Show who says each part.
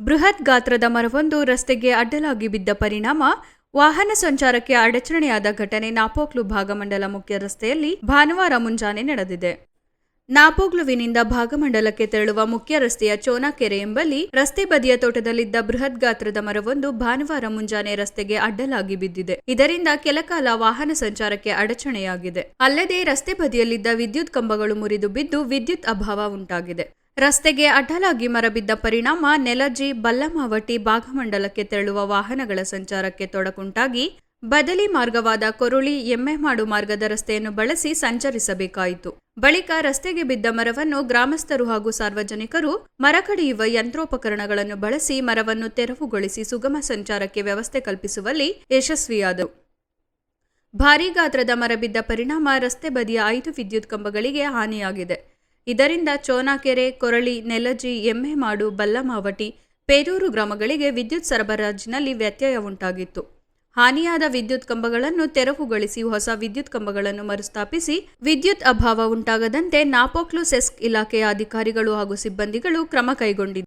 Speaker 1: ಬೃಹತ್ ಗಾತ್ರದ ಮರವೊಂದು ರಸ್ತೆಗೆ ಅಡ್ಡಲಾಗಿ ಬಿದ್ದ ಪರಿಣಾಮ, ವಾಹನ ಸಂಚಾರಕ್ಕೆ ಅಡಚಣೆಯಾದ ಘಟನೆ ನಾಪೋಕ್ಲು ಭಾಗಮಂಡಲ ಮುಖ್ಯ ರಸ್ತೆಯಲ್ಲಿ ಭಾನುವಾರ ಮುಂಜಾನೆ ನಡೆದಿದೆ. ನಾಪೋಗ್ಲುವಿನಿಂದ ಭಾಗಮಂಡಲಕ್ಕೆ ತೆರಳುವ ಮುಖ್ಯ ರಸ್ತೆಯ ಚೋನಾಕೆರೆ ಎಂಬಲ್ಲಿ ರಸ್ತೆ ಬದಿಯ ತೋಟದಲ್ಲಿದ್ದ ಬೃಹತ್ ಗಾತ್ರದ ಮರವೊಂದು ಭಾನುವಾರ ಮುಂಜಾನೆ ರಸ್ತೆಗೆ ಅಡ್ಡಲಾಗಿ ಬಿದ್ದಿದೆ. ಇದರಿಂದ ಕೆಲಕಾಲ ವಾಹನ ಸಂಚಾರಕ್ಕೆ ಅಡಚಣೆಯಾಗಿದೆ. ಅಲ್ಲದೆ ರಸ್ತೆ ಬದಿಯಲ್ಲಿದ್ದ ವಿದ್ಯುತ್ ಕಂಬಗಳು ಮುರಿದು ಬಿದ್ದು ವಿದ್ಯುತ್ ಅಭಾವ ಉಂಟಾಗಿದೆ. ರಸ್ತೆಗೆ ಅಡ್ಡಲಾಗಿ ಮರಬಿದ್ದ ಪರಿಣಾಮ ನೆಲಜಿ ಬಲ್ಲಮಾವಟಿ ಭಾಗಮಂಡಲಕ್ಕೆ ತೆರಳುವ ವಾಹನಗಳ ಸಂಚಾರಕ್ಕೆ ತೊಡಕುಂಟಾಗಿ ಬದಲಿ ಮಾರ್ಗವಾದ ಕೊರುಳಿ ಎಮ್ಮೆಮಾಡು ಮಾರ್ಗದ ರಸ್ತೆಯನ್ನು ಬಳಸಿ ಸಂಚರಿಸಬೇಕಾಯಿತು. ಬಳಿಕ ರಸ್ತೆಗೆ ಬಿದ್ದ ಮರವನ್ನು ಗ್ರಾಮಸ್ಥರು ಹಾಗೂ ಸಾರ್ವಜನಿಕರು ಮರ ಕಡಿಯುವ ಯಂತ್ರೋಪಕರಣಗಳನ್ನು ಬಳಸಿ ಮರವನ್ನು ತೆರವುಗೊಳಿಸಿ ಸುಗಮ ಸಂಚಾರಕ್ಕೆ ವ್ಯವಸ್ಥೆ ಕಲ್ಪಿಸುವಲ್ಲಿ ಯಶಸ್ವಿಯಾದರು. ಭಾರೀ ಗಾತ್ರದ ಮರ ಬಿದ್ದ ಪರಿಣಾಮ ರಸ್ತೆ ಬದಿಯ ಐದು ವಿದ್ಯುತ್ ಕಂಬಗಳಿಗೆ ಹಾನಿಯಾಗಿದೆ. ಇದರಿಂದ ಚೋನಾಕೆರೆ, ಕೊರಳಿ, ನೆಲಜಿ ಎಮ್ಮೆಮಾಡು ಬಲ್ಲಮಾವಟಿ, ಪೇರೂರು ಗ್ರಾಮಗಳಿಗೆ ವಿದ್ಯುತ್ ಸರಬರಾಜಿನಲ್ಲಿ ವ್ಯತ್ಯಯ ಉಂಟಾಗಿತ್ತು. ಹಾನಿಯಾದ ವಿದ್ಯುತ್ ಕಂಬಗಳನ್ನು ತೆರವುಗೊಳಿಸಿ ಹೊಸ ವಿದ್ಯುತ್ ಕಂಬಗಳನ್ನು ಮರುಸ್ಥಾಪಿಸಿ ವಿದ್ಯುತ್ ಅಭಾವ ಉಂಟಾಗದಂತೆ ನಾಪೋಕ್ಲು ಸೆಸ್ಕ್ ಇಲಾಖೆಯ ಅಧಿಕಾರಿಗಳು ಹಾಗೂ ಸಿಬ್ಬಂದಿಗಳು ಕ್ರಮ ಕೈಗೊಂಡಿದ್ದಾರೆ